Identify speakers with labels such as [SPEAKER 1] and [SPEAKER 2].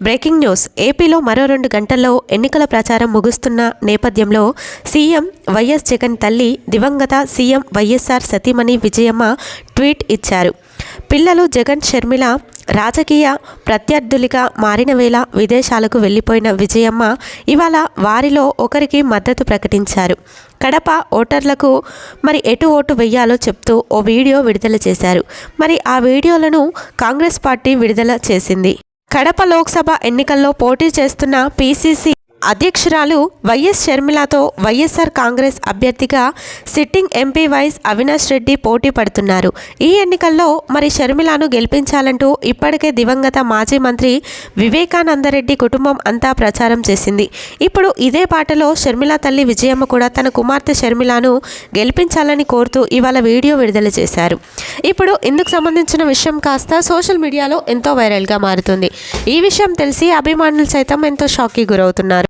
[SPEAKER 1] Breaking news. ఏపీలో మరో రెండు గంటల్లో ఎన్నికల ప్రచారం ముగుస్తున్న నేపథ్యంలో సీఎం వైఎస్ జగన్ తల్లి దివంగత సీఎం వైఎస్ఆర్ సతీమణి విజయమ్మ ట్వీట్ ఇచ్చారు. పిల్లలు జగన్ షర్మిల రాజకీయ ప్రత్యర్థులుగా మారిన వేళ విదేశాలకు వెళ్ళిపోయిన విజయమ్మ ఇవాళ వారిలో ఒకరికి మద్దతు ప్రకటించారు. కడప ఓటర్లకు మరి ఎటు ఓటు వెయ్యాలో చెప్తూ ఓ వీడియో విడుదల చేశారు. మరి ఆ వీడియోలను కాంగ్రెస్ పార్టీ విడుదల చేసింది. కడప లోక్సభ ఎన్నికల్లో పోటీ చేస్తున్న పీసీసీ అధ్యక్షురాలు వైఎస్ షర్మిలతో వైఎస్ఆర్ కాంగ్రెస్ అభ్యర్థిగా sitting MP YS Avinash Reddy పోటీ పడుతున్నారు. ఈ ఎన్నికల్లో మరి షర్మిలను గెలిపించాలంటూ ఇప్పటికే దివంగత మాజీ మంత్రి వివేకానందరెడ్డి కుటుంబం అంతా ప్రచారం చేసింది. ఇప్పుడు ఇదే పాటలో షర్మిల తల్లి విజయమ్మ కూడా తన కుమార్తె షర్మిలను గెలిపించాలని కోరుతూ ఇవాళ వీడియో విడుదల చేశారు. ఇప్పుడు ఇందుకు సంబంధించిన విషయం కాస్త సోషల్ మీడియాలో ఎంతో వైరల్గా మారుతుంది. ఈ విషయం తెలిసి అభిమానులు సైతం ఎంతో షాక్కి గురవుతున్నారు.